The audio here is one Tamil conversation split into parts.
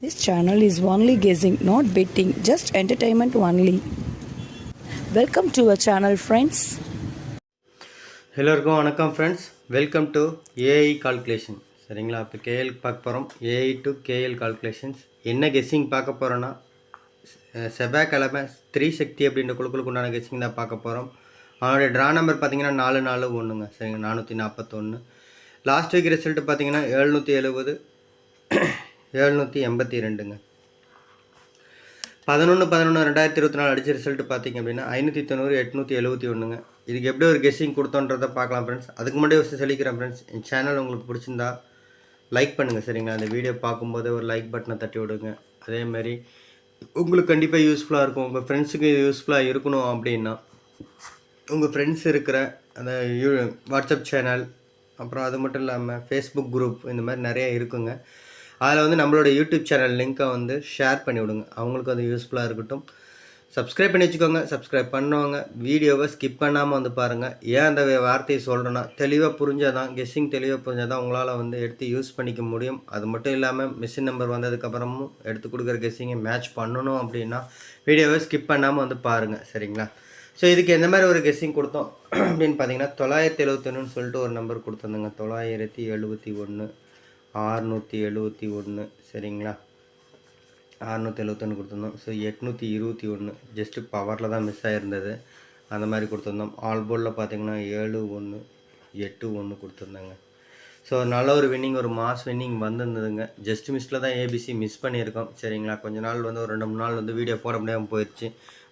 This channel is only guessing, not betting, just entertainment only. Welcome to our channel friends எல்லோருக்கும் வணக்கம் friends welcome to AI calculation சரிங்களா? இப்போ கேஎல் பார்க்க போகிறோம் ஏஐ டு கேஎல் கால்குலேஷன்ஸ் என்ன கெஸ்ஸிங் பார்க்க போகிறோன்னா செவ்வாய்க்கிழமை த்ரீ சக்தி அப்படின்ற குழுக்களுக்கு உண்டான கெஸ்ஸிங் தான் பார்க்க போகிறோம் அவனுடைய ட்ரா நம்பர் பார்த்தீங்கன்னா நாலு நாலு ஒன்றுங்க சரிங்க நானூற்றி நாற்பத்தொன்று லாஸ்ட் வீக் ரிசல்ட் பார்த்தீங்கன்னா எழுநூற்றி எழுபது எழுநூற்றி எண்பத்தி ரெண்டுங்க பதினொன்று பதினொன்று ரெண்டாயிரத்தி இருபத்தி நாலு அடிச்ச ரிசல்ட் பார்த்தீங்க அப்படின்னா ஐநூற்றி தொண்ணூறு எட்நூற்றி எழுபத்தி ஒன்றுங்க இதுக்கு எப்படி ஒரு கெஸ்ஸிங் கொடுத்தோன்றதை பார்க்கலாம் ஃப்ரெண்ட்ஸ் அதுக்கு முன்னாடி ஒரு சொல்லிக்கிறேன் ஃப்ரெண்ட்ஸ் என் சேனல் உங்களுக்கு பிடிச்சிருந்தா லைக் பண்ணுங்கள் சரிங்களா? அந்த வீடியோ பார்க்கும்போது ஒரு லைக் பட்டனை தட்டி விடுங்க. அதேமாதிரி உங்களுக்கு கண்டிப்பாக யூஸ்ஃபுல்லாக இருக்கும். உங்கள் ஃப்ரெண்ட்ஸுக்கு யூஸ்ஃபுல்லாக இருக்கணும் அப்படின்னா உங்கள் ஃப்ரெண்ட்ஸ் இருக்கிற அந்த யூ வாட்ஸ்அப் சேனல் அப்புறம் அது மட்டும் இல்லாமல் ஃபேஸ்புக் குரூப் இந்த மாதிரி நிறைய இருக்குங்க. அதில் வந்து நம்மளோட யூடியூப் சேனல் லிங்க்கை வந்து ஷேர் பண்ணி விடுங்க. அவங்களுக்கு அது யூஸ்ஃபுல்லாக இருக்கட்டும். சப்ஸ்கிரைப் பண்ணி வச்சுக்கோங்க. சப்ஸ்கிரைப் பண்ணுவாங்க. வீடியோவை ஸ்கிப் பண்ணாமல் வந்து பாருங்கள் ஏன் அந்த வார்த்தையை சொல்கிறேன்னா தெளிவாக புரிஞ்சால் தான் கெஸ்ஸிங் தெளிவாக புரிஞ்சால் தான் உங்களால் வந்து எடுத்து யூஸ் பண்ணிக்க முடியும். அது மட்டும் இல்லாமல் மிஷின் நம்பர் வந்ததுக்கப்புறமும் எடுத்து கொடுக்குற கெஸ்ஸிங்கை மேட்ச் பண்ணணும் அப்படின்னா வீடியோவை ஸ்கிப் பண்ணாமல் வந்து பாருங்கள் சரிங்களா? ஸோ இதுக்கு எந்த மாதிரி ஒரு கெஸ்ஸிங் கொடுத்தோம்? அப்படின்னு பார்த்தீங்கன்னா தொள்ளாயிரத்தி எழுபத்தொன்னுன்னு சொல்லிட்டு ஒரு நம்பர் கொடுத்துருந்தேங்க. தொள்ளாயிரத்தி எழுபத்தி ஒன்று ஆறுநூற்றி எழுபத்தி ஒன்று சரிங்களா? அறநூற்றி எழுபத்தொன்று கொடுத்துருந்தோம். ஸோ எட்நூற்றி இருபத்தி ஒன்று ஜஸ்ட்டு பவரில் தான் மிஸ் ஆகிருந்தது அந்த மாதிரி கொடுத்துருந்தோம். ஆல் போர்டில் பார்த்தீங்கன்னா ஏழு ஒன்று எட்டு ஒன்று கொடுத்துருந்தாங்க. ஸோ நல்ல ஒரு வின்னிங் ஒரு மாஸ் வின்னிங் வந்திருந்ததுங்க. ஜஸ்ட் மிஸ்ஸில் தான் ஏபிசி மிஸ் பண்ணியிருக்கோம். சரிங்களா? கொஞ்ச நாள் வந்து ஒரு ரெண்டு மூணு நாள் வந்து வீடியோ போட முடியாமல் போயிடுச்சு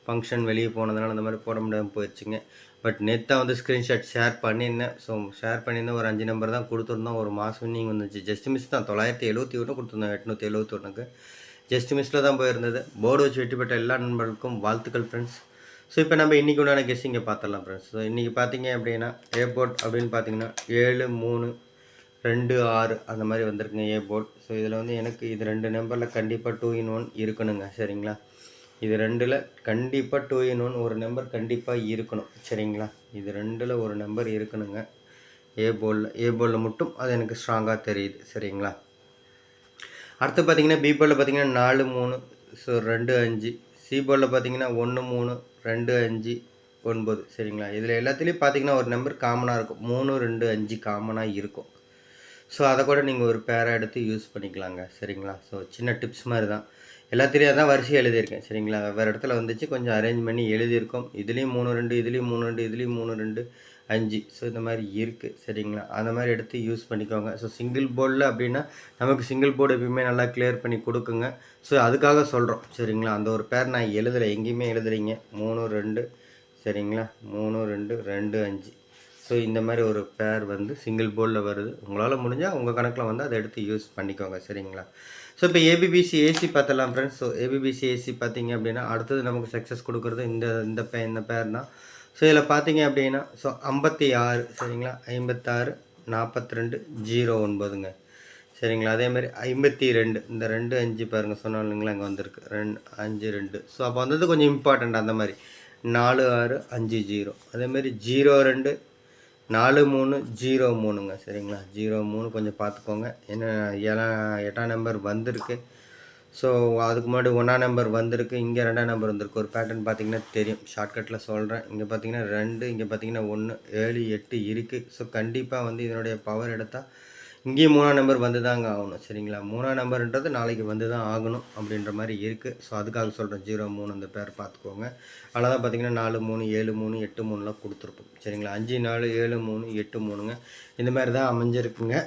ஃபங்க்ஷன் வெளியே போனதுனால அந்த மாதிரி போட முடியாமல் போயிடுச்சுங்க பட் நெத்தாக வந்து ஸ்க்ரீன்ஷாட் ஷேர் பண்ணியிருந்தேன். ஸோ ஷேர் பண்ணியிருந்தேன். ஒரு அஞ்சு நம்பர் தான் கொடுத்துருந்தோம். ஒரு மாஸ் வின்னிங் வந்துச்சு. ஜஸ்ட் மிஸ் தான். தொள்ளாயிரத்தி எழுபத்தி ஒன்று கொடுத்துருந்தோம். எட்நூற்றி எழுபத்தி ஒன்றுக்கு ஜஸ்ட் மிஸ்ஸில் தான் போயிருந்தது. போர்டு வச்சு வெற்றி பெற்ற எல்லா நண்பர்களுக்கும் வாழ்த்துக்கள் ஃப்ரெண்ட்ஸ் ஸோ இப்போ நம்ம இன்றைக்கி உண்டான கெஸ்ஸிங்கை பார்த்துடலாம் ஃப்ரெண்ட்ஸ் ஸோ இன்றைக்கி பார்த்தீங்க அப்படின்னா ஏர்போர்ட் அப்படின்னு பார்த்தீங்கன்னா ஏழு மூணு ரெண்டு ஆறு அந்த மாதிரி வந்திருக்குங்க ஏ போர்ட் ஸோ இதில் வந்து எனக்கு இது ரெண்டு நம்பரில் கண்டிப்பாக டூ இன் ஒன் இருக்கணுங்க. சரிங்களா? இது ரெண்டில் கண்டிப்பாக டூ இன் ஒன் ஒரு நம்பர் கண்டிப்பாக இருக்கணும். சரிங்களா? இது ரெண்டில் ஒரு நம்பர் இருக்கணுங்க. ஏ போலில் ஏ போலில் மட்டும் அது எனக்கு ஸ்ட்ராங்காக தெரியுது. சரிங்களா? அடுத்து பார்த்தீங்கன்னா பி போலில் பார்த்தீங்கன்னா நாலு மூணு ஸோ ரெண்டு அஞ்சு. சி போலில் பார்த்தீங்கன்னா ஒன்று மூணு ரெண்டு அஞ்சு ஒன்பது. சரிங்களா? இதில் எல்லாத்துலேயும் பார்த்தீங்கன்னா ஒரு நம்பர் காமனாக இருக்கும். மூணு ரெண்டு அஞ்சு காமனாக இருக்கும். ஸோ அதை கூட நீங்கள் ஒரு பேராக எடுத்து யூஸ் பண்ணிக்கலாங்க. சரிங்களா? ஸோ சின்ன டிப்ஸ் மாதிரி தான். எல்லாத்துலேயும் தான் வரிசையாக எழுதியிருக்கேன். சரிங்களா? வேறு இடத்துல வந்துச்சு. கொஞ்சம் அரேஞ்ச் பண்ணி எழுதியிருக்கோம். இதுலேயும் மூணு ரெண்டு இதுலேயும் மூணு ரெண்டு இதுலேயும் மூணு ரெண்டு அஞ்சு. ஸோ இந்த மாதிரி இருக்குது சரிங்களா? அந்த மாதிரி எடுத்து யூஸ் பண்ணிக்கோங்க. ஸோ சிங்கிள் போர்டில் அப்படின்னா நமக்கு சிங்கிள் போர்டு எப்பயுமே நல்லா கிளியர் பண்ணி கொடுக்குங்க. ஸோ அதுக்காக சொல்கிறோம் சரிங்களா? அந்த ஒரு பேர் நான் எழுதலை. எங்கேயுமே எழுதுறீங்க மூணு ரெண்டு. சரிங்களா? மூணு ரெண்டு ரெண்டு அஞ்சு. ஸோ இந்த மாதிரி ஒரு பேர் வந்து சிங்கிள் போர்டில் வருது. உங்களால் முடிஞ்சால் உங்கள் கணக்கில் வந்து அதை எடுத்து யூஸ் பண்ணிக்கோங்க சரிங்களா? ஸோ இப்போ ஏபிபிசி ஏசி பார்த்தலாம் friends so AB BC AC பார்த்தீங்க அப்படின்னா அடுத்தது நமக்கு சக்ஸஸ் கொடுக்குறது இந்த இந்த பே இந்த பேர் தான். ஸோ இதில் பார்த்தீங்க அப்படின்னா ஸோ ஐம்பத்தி ஆறு சரிங்களா? ஐம்பத்தாறு நாற்பத்தி ரெண்டு ஜீரோ ஒன்பதுங்க. சரிங்களா? அதேமாதிரி ஐம்பத்தி ரெண்டு இந்த ரெண்டு அஞ்சு பாருங்கள் சொன்னோம் இல்லைங்களா அங்கே வந்திருக்கு. ரெண்டு அஞ்சு ரெண்டு. ஸோ அப்போ வந்தது கொஞ்சம் இம்பார்ட்டண்ட் அந்த மாதிரி. நாலு ஆறு அஞ்சு ஜீரோ. அதேமாதிரி ஜீரோ ரெண்டு நாலு மூணு ஜீரோ மூணுங்க. சரிங்களா? ஜீரோ மூணு கொஞ்சம் பார்த்துக்கோங்க. ஏன்னா ஏழா எட்டாம் நம்பர் வந்திருக்கு. ஸோ அதுக்கு முன்னாடி ஒன்றாம் நம்பர் வந்திருக்கு. இங்கே ரெண்டாம் நம்பர் வந்திருக்கு. ஒரு பேட்டர்ன் பார்த்தீங்கன்னா தெரியும். ஷார்ட்கட்டில் சொல்கிறேன் இங்கே பார்த்தீங்கன்னா ரெண்டு இங்கே பார்த்தீங்கன்னா ஒன்று ஏழு எட்டு இருக்குது ஸோ கண்டிப்பாக வந்து இதனுடைய பவர் எடுத்தால் இங்கேயும் மூணாம் நம்பர் வந்து தாங்க ஆகணும் சரிங்களா? மூணாம் நம்பர்ன்றது நாளைக்கு வந்து தான் ஆகணும் அப்படின்ற மாதிரி இருக்குது ஸோ அதுக்காக சொல்கிறேன் ஜீரோ மூணு அந்த பேர் பார்த்துக்கோங்க. அதில் தான் பார்த்தீங்கன்னா நாலு மூணு ஏழு மூணு எட்டு மூணுலாம் கொடுத்துருப்போம் சரிங்களா? அஞ்சு நாலு ஏழு மூணு எட்டு மூணுங்க. இந்த மாதிரி தான் அமைஞ்சிருக்குங்க.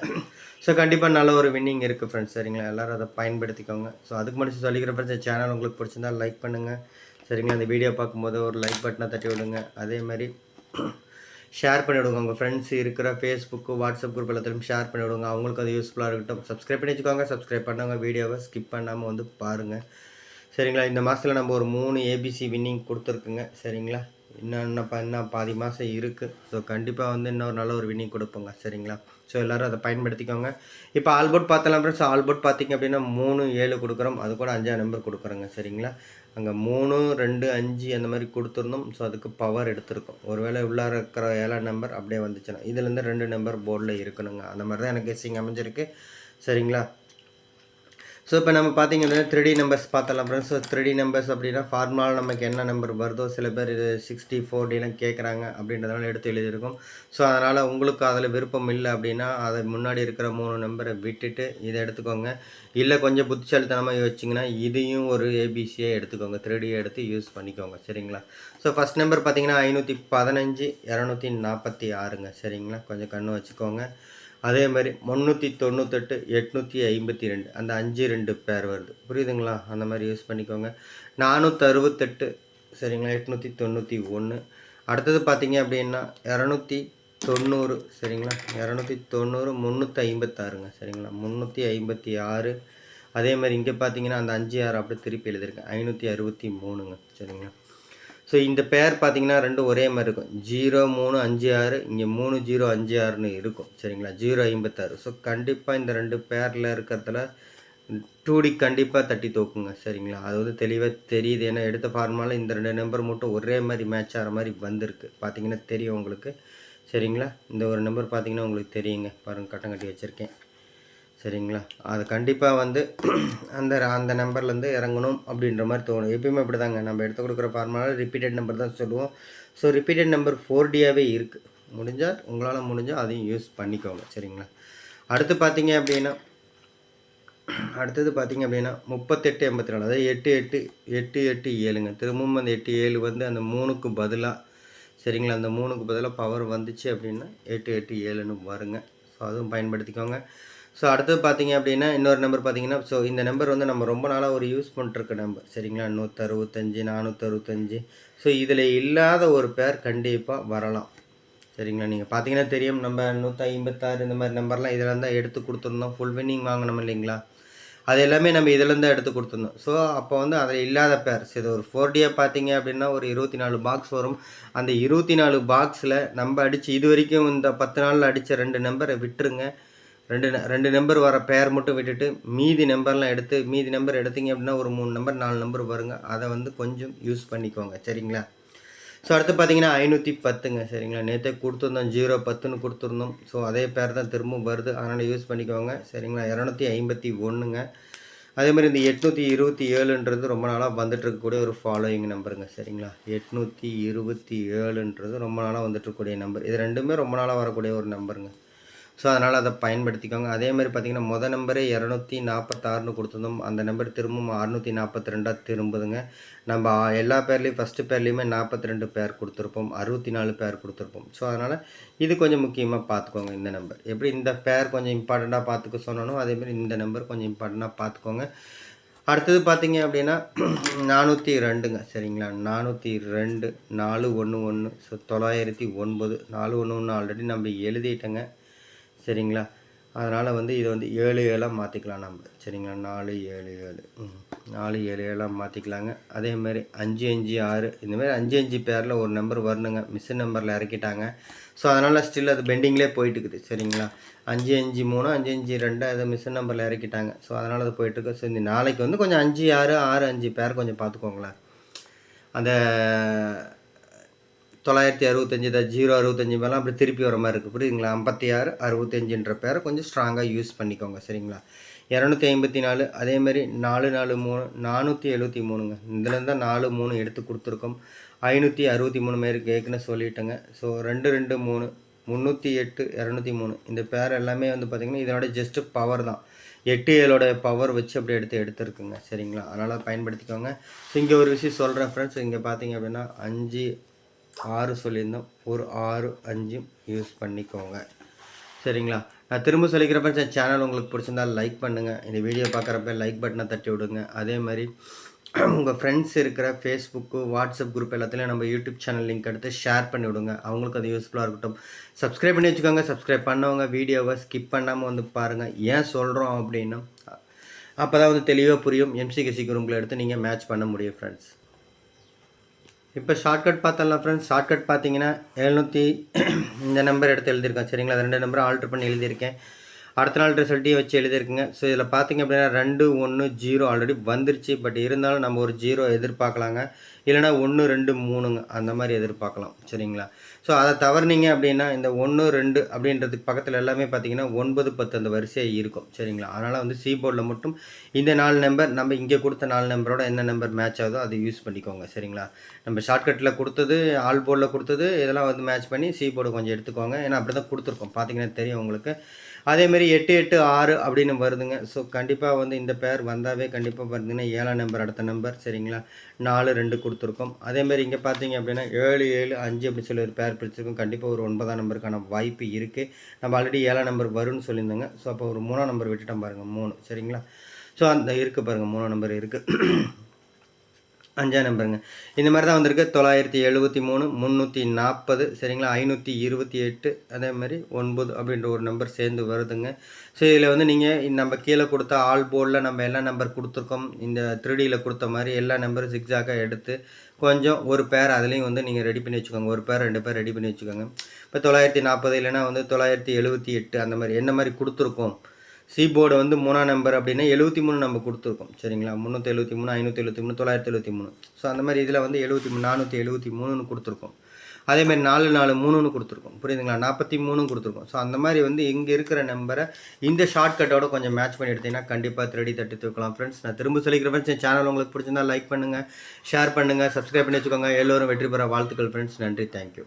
ஸோ கண்டிப்பாக நல்ல ஒரு வின்னிங் இருக்குது ஃப்ரெண்ட்ஸ் சரிங்களா? எல்லோரும் அதை பயன்படுத்திக்கோங்க. ஸோ அதுக்கு மட்டும் சொல்லிக்கிற ஃப்ரெண்ட்ஸ் சேனல் உங்களுக்கு பிடிச்சிருந்தா லைக் பண்ணுங்கள் சரிங்களா? அந்த வீடியோ பார்க்கும்போது ஒரு லைக் பட்டனை தட்டி விடுங்க. அதே மாதிரி ஷேர் பண்ணிவிடுங்க. உங்கள் ஃப்ரெண்ட்ஸ் இருக்கிற ஃபேஸ்புக்கு வாட்ஸ்அப் குரூப் எல்லாத்திலும் ஷேர் பண்ணிவிடுங்க. அவங்களுக்கு அது யூஸ்ஃபுல்லாக இருக்கட்டும். சப்ஸ்கிரைப் பண்ணி வச்சுக்கோங்க சப்ஸ்கிரைப் பண்ணவங்க வீடியோவை ஸ்கிப் பண்ணாமல் வந்து பாருங்கள் சரிங்களா? இந்த மாதத்தில் நம்ம ஒரு மூணு ஏபிசி வின்னிங் கொடுத்துருக்குங்க. சரிங்களா? இன்னும் இன்னும் இன்னும் பாதி மாதம் இருக்குது ஸோ கண்டிப்பாக வந்து இன்னொரு நல்ல ஒரு வின்னிங் கொடுப்போங்க. சரிங்களா? ஸோ எல்லோரும் அதை பயன்படுத்திக்கோங்க. இப்போ ஆல்போர்ட் பார்த்தலாம் ஃப்ரெண்ட்ஸ் ஆல்போர்ட் பார்த்தீங்க அப்படின்னா மூணு ஏழு கொடுக்குறோம். அது கூட அஞ்சாறு நம்பர் கொடுக்குறோங்க. சரிங்களா? அங்கே மூணு ரெண்டு அஞ்சு அந்த மாதிரி கொடுத்துருந்தோம். ஸோ அதுக்கு பவர் எடுத்திருக்கோம். ஒருவேளை உள்ளார இருக்கிற ஏழாம் நம்பர் அப்படியே வந்துச்சுன்னா இதுலேருந்து ரெண்டு நம்பர் போர்டில் இருக்கணுங்க. அந்த மாதிரி தான் எனக்கு கெஸ்ஸிங் அமைஞ்சிருக்கு. சரிங்களா? ஸோ இப்போ நம்ம பார்த்திங்க அப்படின்னா த்ரீ நம்பர்ஸ் பார்த்தலாம் ஃப்ரெண்ட்ஸ் ஸோ த்ரீ நம்பர்ஸ் அப்படின்னா ஃபார்முலாவில் நமக்கு என்ன நம்பர் வருதோ சில பேர் இது சிக்ஸ்டி ஃபோர்டிலாம் கேட்குறாங்க அப்படின்றதுனால எடுத்து எழுதியிருக்கோம். ஸோ அதனால் உங்களுக்கு அதில் விருப்பம் இல்லை அப்படின்னா அதை முன்னாடி இருக்கிற மூணு நம்பரை விட்டுட்டு இதை எடுத்துக்கோங்க. இல்லை கொஞ்சம் புத்திசாலித்தனமாக யோசிச்சிங்கன்னா இதையும் ஒரு ஏபிசியை எடுத்துக்கோங்க. த்ரீடியை எடுத்து யூஸ் பண்ணிக்கோங்க. சரிங்களா? ஸோ ஃபஸ்ட் நம்பர் பார்த்தீங்கன்னா ஐநூற்றி பதினஞ்சு இரநூத்தி நாற்பத்தி ஆறுங்க. சரிங்களா? கொஞ்சம் கண்ணு வச்சுக்கோங்க. அதே மாதிரி முந்நூற்றி தொண்ணூத்தெட்டு எட்நூற்றி ஐம்பத்தி ரெண்டு அந்த அஞ்சு ரெண்டு பேர் வருது. புரியுதுங்களா? அந்த மாதிரி யூஸ் பண்ணிக்கோங்க. நானூற்றி அறுபத்தெட்டு சரிங்களா? எட்நூற்றி தொண்ணூற்றி ஒன்று அடுத்தது பார்த்தீங்க அப்படின்னா இரநூத்தி தொண்ணூறு சரிங்களா? இரநூத்தி தொண்ணூறு முந்நூற்றி ஐம்பத்தாறுங்க சரிங்களா? முந்நூற்றி ஐம்பத்தி ஆறு அதே மாதிரி இங்கே பார்த்தீங்கன்னா அந்த அஞ்சு ஆறு அப்படியே திருப்பி எழுதியிருக்கேன். ஐநூற்றி அறுபத்தி மூணுங்க சரிங்களா? ஸோ இந்த பேர் பார்த்தீங்கன்னா ரெண்டும் ஒரே மாதிரி இருக்கும். ஜீரோ மூணு அஞ்சு ஆறு. இங்கே மூணு ஜீரோ அஞ்சு ஆறுன்னு இருக்கும். சரிங்களா? ஜீரோ ஐம்பத்தாறு. ஸோ கண்டிப்பாக இந்த ரெண்டு பேரில் இருக்கிறதுல டூ டி கண்டிப்பாக தட்டி தோக்குங்க. சரிங்களா? அது வந்து தெளிவாக தெரியுது. ஏன்னா எடுத்த ஃபார்மால இந்த ரெண்டு நம்பர் மட்டும் ஒரே மாதிரி மேட்ச் ஆகிற மாதிரி வந்திருக்கு. பார்த்தீங்கன்னா தெரியும் உங்களுக்கு. சரிங்களா? இந்த ஒரு நம்பர் பார்த்தீங்கன்னா உங்களுக்கு தெரியுங்க. பாருங்கள் கட்டம் கட்டி வச்சுருக்கேன். சரிங்களா? அது கண்டிப்பாக வந்து அந்த அந்த நம்பர்லேருந்து இறங்கணும் அப்படின்ற மாதிரி தோணும். எப்பயுமே இப்படி தாங்க நம்ம எடுத்து கொடுக்குற ஃபார்முலா ரிப்பீட்டட் நம்பர் தான் சொல்லுவோம். ஸோ ரிப்பீட்டட் நம்பர் ஃபோர் டியாகவே இருக்குது முடிஞ்சால் உங்களால் முடிஞ்சால் அதையும் யூஸ் பண்ணிக்கோங்க. சரிங்களா? அடுத்து பார்த்தீங்க அப்படின்னா அடுத்தது பார்த்தீங்க அப்படின்னா முப்பத்தெட்டு எண்பத்தி நாலு அதாவது எட்டு எட்டு எட்டு எட்டு ஏழுங்க. திரும்பவும் அந்த எட்டு ஏழு வந்து அந்த மூணுக்கு பதிலாக சரிங்களா? அந்த மூணுக்கு பதிலாக பவர் வந்துச்சு அப்படின்னா எட்டு எட்டு ஏழுன்னு வருங்க. ஸோ அதுவும் பயன்படுத்திக்கோங்க. ஸோ அடுத்து பார்த்தீங்க அப்படின்னா இன்னொரு நம்பர் பார்த்தீங்கன்னா ஸோ இந்த நம்பர் வந்து நம்ம ரொம்ப நாளாக ஒரு யூஸ் பண்ணிட்டுருக்க நம்பர் சரிங்களா? நூற்றறுபத்தஞ்சு நானூற்றறுபத்தஞ்சு ஸோ இதில் இல்லாத ஒரு பேர் கண்டிப்பாக வரலாம். சரிங்களா? நீங்கள் பார்த்தீங்கன்னா தெரியும் நம்ம நூற்றி ஐம்பத்தாறு இந்த மாதிரி நம்பர்லாம் இதில் தான் எடுத்து கொடுத்துருந்தோம். ஃபுல் வின்னிங் வாங்கினோம் இல்லைங்களா? அது எல்லாமே நம்ம இதுலேருந்து எடுத்து கொடுத்துருந்தோம். ஸோ அப்போ வந்து அதில் இல்லாத பேர் இது ஒரு ஃபோர் டியை பார்த்தீங்க அப்படின்னா ஒரு இருபத்தி நாலு பாக்ஸ் வரும். அந்த இருபத்தி நாலு பாக்ஸில் நம்ம அடித்து இது வரைக்கும் இந்த பத்து நாளில் அடித்த ரெண்டு நம்பரை விட்டுருங்க. ரெண்டு ந- ரெண்டு நம்பர் வர பேர் மட்டும் விட்டுட்டு மீதி நம்பர்லாம் எடுத்து மீதி நம்பர் எடுத்தீங்க அப்படின்னா ஒரு மூணு நம்பர் நாலு நம்பர் வருங்க. அதை வந்து கொஞ்சம் யூஸ் பண்ணிக்கோங்க. சரிங்களா? ஸோ அடுத்து பார்த்தீங்கன்னா ஐநூற்றி பத்துங்க. சரிங்களா? நேற்றே கொடுத்துருந்தோம் ஜீரோ பத்துன்னு கொடுத்துருந்தோம். ஸோ அதே பேர் தான் திரும்பவும் வருது. அதனால் யூஸ் பண்ணிக்கோங்க. சரிங்களா? இரநூத்தி ஐம்பத்தி ஒன்றுங்க அதே மாதிரி இந்த எட்நூற்றி இருபத்தி ஏழுன்றது ரொம்ப நாளாக வந்துட்டு இருக்கக்கூடிய ஒரு ஃபாலோயிங் நம்பருங்க சரிங்களா? எட்நூற்றி இருபத்தி ஏழுன்றது ரொம்ப நாளாக வந்துட்டு இருக்கக்கூடிய நம்பர் இது ரெண்டுமே ரொம்ப நாளாக வரக்கூடிய ஒரு நம்பருங்க ஸோ அதனால் அதை பயன்படுத்திக்கோங்க. அதே மாதிரி பார்த்தீங்கன்னா மொதல் நம்பரே இரநூத்தி நாற்பத்தாறுன்னு கொடுத்துருந்தோம். அந்த நம்பர் திரும்பவும் அறுநூற்றி நாற்பத்தி ரெண்டாக திரும்புதுங்க. நம்ம எல்லா பேர்லேயும் ஃபஸ்ட்டு பேர்லேயுமே நாற்பத்தி ரெண்டு பேர் கொடுத்துருப்போம். அறுபத்தி நாலு பேர் கொடுத்துருப்போம். ஸோ அதனால் இது கொஞ்சம் முக்கியமாக பார்த்துக்கோங்க இந்த நம்பர் எப்படி இந்த பேர் கொஞ்சம் இம்பார்ட்டண்ட்டாக பார்த்துக்க சொன்னனோ அதேமாதிரி இந்த நம்பர் கொஞ்சம் இம்பார்ட்டண்ட்டாக பார்த்துக்கோங்க. அடுத்தது பார்த்தீங்க அப்படின்னா நானூற்றி ரெண்டுங்க. சரிங்களா? நானூற்றி ரெண்டு நாலு ஒன்று ஒன்று. ஸோ தொள்ளாயிரத்தி ஒன்பது நாலு ஒன்று ஒன்று ஆல்ரெடி நம்ம எழுதிட்டேங்க. சரிங்களா? அதனால் வந்து இதை வந்து ஏழு ஏழாக மாற்றிக்கலாம் நம்ம. சரிங்களா? நாலு ஏழு ஏழு. ம். நாலு ஏழு ஏழாக மாற்றிக்கலாங்க அதேமாரி அஞ்சு அஞ்சு ஆறு. இந்தமாரி அஞ்சு அஞ்சு பேரில் ஒரு நம்பர் வரணுங்க. மிஸ்ஸு நம்பரில் இறக்கிட்டாங்க. ஸோ அதனால் ஸ்டில் அது பெண்டிங்லேயே போயிட்டு இருக்குது சரிங்களா? அஞ்சு அஞ்சு மூணு அஞ்சு அஞ்சு ரெண்டு அது மிஸ்ஸு நம்பரில் இறக்கிட்டாங்க. ஸோ அதனால் அது போயிட்டுருக்கு. ஸோ இந்த நாளைக்கு வந்து கொஞ்சம் அஞ்சு ஆறு ஆறு அஞ்சு பேர் கொஞ்சம் பார்த்துக்கோங்களேன். அந்த தொள்ளாயிரத்தி அறுபத்தஞ்சு தான் ஜீரோ அறுபத்தஞ்சு மேலாம் அப்படி திருப்பி வர மாதிரி இருக்குது புரியுதுங்களா? ஐம்பத்தி ஆறு அறுபத்தஞ்சுன்ற பேரை கொஞ்சம் ஸ்ட்ராங்காக யூஸ் பண்ணிக்கோங்க. சரிங்களா? இரநூத்தி ஐம்பத்தி நாலு அதேமாதிரி நாலு நாலு மூணு நானூற்றி எழுபத்தி மூணுங்க. இதுலேருந்து தான் நாலு மூணு எடுத்து கொடுத்துருக்கோம். ஐநூற்றி அறுபத்தி மூணு பேருக்கு ஏற்கனவே சொல்லிட்டேங்க. ஸோ ரெண்டு ரெண்டு மூணு முந்நூற்றி எட்டு இரநூத்தி மூணு. இந்த பேர் எல்லாமே வந்து பார்த்திங்கன்னா இதனோட ஜஸ்ட்டு பவர் தான். எட்டு ஏழோட பவர் வச்சு அப்படி எடுத்து எடுத்துருக்குங்க. சரிங்களா? அதனால் பயன்படுத்திக்கோங்க. ஸோ இங்கே ஒரு விஷயம் சொல்கிறேன் ஃப்ரெண்ட்ஸ் இங்கே பார்த்தீங்க அப்படின்னா அஞ்சு ஆறு சொல்லியிருந்தோம். ஒரு ஆறு அஞ்சும் யூஸ் பண்ணிக்கோங்க. சரிங்களா? நான் திரும்ப சொல்லிக்கிறப்ப இந்த சேனல் உங்களுக்கு பிடிச்சிருந்தா லைக் பண்ணுங்கள் இந்த வீடியோ பார்க்குறப்ப லைக் பட்டனை தட்டி விடுங்க. அதே மாதிரி உங்கள் ஃப்ரெண்ட்ஸ் இருக்கிற ஃபேஸ்புக்கு வாட்ஸ்அப் குரூப் எல்லாத்துலேயும் நம்ம யூடியூப் சேனல் லிங்க் எடுத்து ஷேர் பண்ணி விடுங்க. அவங்களுக்கு அது யூஸ்ஃபுல்லாக இருக்கட்டும். சப்ஸ்கிரைப் பண்ணி வச்சுக்கோங்க. சப்ஸ்கிரைப் பண்ணவங்க வீடியோவை ஸ்கிப் பண்ணாமல் வந்து பாருங்கள் ஏன் சொல்கிறோம் அப்படின்னா அப்போ தான் வந்து தெளிவாக புரியும். எம்சிகேசி குரூப்பில் எடுத்து நீங்கள் மேட்ச் பண்ண முடியும் ஃப்ரெண்ட்ஸ் இப்போ ஷார்ட்கட் பார்த்தலாம் ஃப்ரெண்ட்ஸ் ஷார்ட்கட் பார்த்தீங்கன்னா எழுநூற்றி இந்த நம்பர் எடுத்து எழுதியிருக்கேன். சரிங்களா? அது ரெண்டு நம்பரை ஆல்ட்ரு பண்ணி எழுதியிருக்கேன். அடுத்த நாள் ரிசல்ட்டையும் வச்சு எழுதியிருக்குங்க. ஸோ இதில் பார்த்தீங்க அப்படின்னா ரெண்டு ஒன்று ஜீரோ ஆல்ரெடி வந்துருச்சு. பட் இருந்தாலும் நம்ம ஒரு ஜீரோ எதிர்பார்க்கலாங்க. இல்லைனா ஒன்று ரெண்டு மூணுங்க. அந்த மாதிரி எதிர்பார்க்கலாம். சரிங்களா? ஸோ அதை தவறுனீங்க அப்படின்னா இந்த ஒன்று ரெண்டு அப்படின்றதுக்கு பக்கத்தில் எல்லாமே பார்த்தீங்கன்னா ஒன்பது பத்து அந்த வரிசையாக இருக்கும். சரிங்களா? அதனால் வந்து சி போர்டில் மட்டும் இந்த நாலு நம்பர் நம்ம இங்கே கொடுத்த நாலு நம்பரோட என்ன நம்பர் மேட்ச் ஆகுதோ அதை யூஸ் பண்ணிக்கோங்க. சரிங்களா? நம்ம ஷார்ட்கட்டில் கொடுத்தது ஆல் போர்டில் கொடுத்தது இதெல்லாம் வந்து மேட்ச் பண்ணி சி போர்டு கொஞ்சம் எடுத்துக்கோங்க. ஏன்னா அப்படி தான் கொடுத்துருக்கோம். பார்த்தீங்கன்னா தெரியும் உங்களுக்கு. அதேமாரி எட்டு எட்டு ஆறு அப்படின்னு வருதுங்க. ஸோ கண்டிப்பாக வந்து இந்த பேர் வந்தாவே கண்டிப்பாக பார்த்தீங்கன்னா ஏழாம் நம்பர் அடுத்த நம்பர் சரிங்களா? நாலு ரெண்டு கொடுத்துருக்கோம். அதேமாரி இங்கே பார்த்தீங்க அப்படின்னா ஏழு ஏழு அஞ்சு அப்படி சொல்லி ஒரு பேர் பிடிச்சிருக்கோம் கண்டிப்பாக ஒரு ஒன்பதாம் நம்பருக்கான வாய்ப்பு இருக்குது நம்ம ஆல்ரெடி ஏழாம் நம்பர் வரும்னு சொல்லியிருந்தோங்க. ஸோ அப்போ ஒரு மூணாம் நம்பர் விட்டுட்டோம் பாருங்கள் மூணு சரிங்களா? ஸோ அந்த இருக்குது பாருங்கள் மூணாம் நம்பர் இருக்குது அஞ்சாம் நம்பருங்க. இந்த மாதிரி தான் வந்திருக்கு. தொள்ளாயிரத்தி எழுபத்தி மூணு முந்நூற்றி நாற்பது சரிங்களா? ஐநூற்றி இருபத்தி எட்டு அதே மாதிரி ஒன்பது அப்படின்ற ஒரு நம்பர் சேர்ந்து வருதுங்க. ஸோ இதில் வந்து நீங்கள் நம்ம கீழே கொடுத்த ஆல் போர்டில் நம்ம எல்லா நம்பர் கொடுத்துருக்கோம். இந்த த்ரீடியில் கொடுத்த மாதிரி எல்லா நம்பரும் சிக்ஸாக்காக எடுத்து கொஞ்சம் ஒரு பேர் அதுலேயும் வந்து நீங்கள் ரெடி பண்ணி வச்சுக்கோங்க. ஒரு பேர் ரெண்டு பேர் ரெடி பண்ணி வச்சுக்கோங்க. இப்போ தொள்ளாயிரத்தி நாற்பது இல்லைன்னா வந்து தொள்ளாயிரத்தி எழுபத்தி எட்டு அந்த மாதிரி என்ன மாதிரி கொடுத்துருக்கோம்? சி போர்டு வந்து மூணாம் நம்பர் அப்படின்னா எழுபத்தி மூணு நம்ம கொடுத்துருக்கோம். சரிங்களா? முந்நூற்றி எழுபத்தி மூணு ஐநூற்றி எழுபத்தி மூணு தொள்ளாயிரத்தி எழுபத்தி மூணு. ஸோ அந்த மாதிரி இதில் வந்து எழுபத்தி மூணு நானூற்றி எழுபத்தி மூணுன்னு கொடுத்துருக்கோம். அதேமாதிரி நாலு நாலு மூணுன்னு கொடுத்துருக்கோம். புரியுதுங்களா? நாற்பத்தி மூணும் கொடுத்துருக்கோம். ஸோ அந்த மாதிரி வந்து இங்கே இருக்கிற நம்பரை இந்த ஷார்ட்கட்டோட கொஞ்சம் மேட்ச் பண்ணி எடுத்தீங்கன்னா கண்டிப்பாக த்ரெடி தட்டி தூக்கலாம் ஃப்ரெண்ட்ஸ் நான் திரும்ப சொல்லிக்கிறேன் ஃப்ரெண்ட்ஸ் என் சேனல் உங்களுக்கு பிடிச்சிருந்தா லைக் பண்ணுங்கள் ஷேர் பண்ணுங்கள் சப்ஸ்கிரைப் பண்ணி வச்சுக்கோங்க. எல்லோரும் வெற்றி பெற வாழ்த்துக்கள் ஃப்ரெண்ட்ஸ் நன்றி. தேங்க்யூ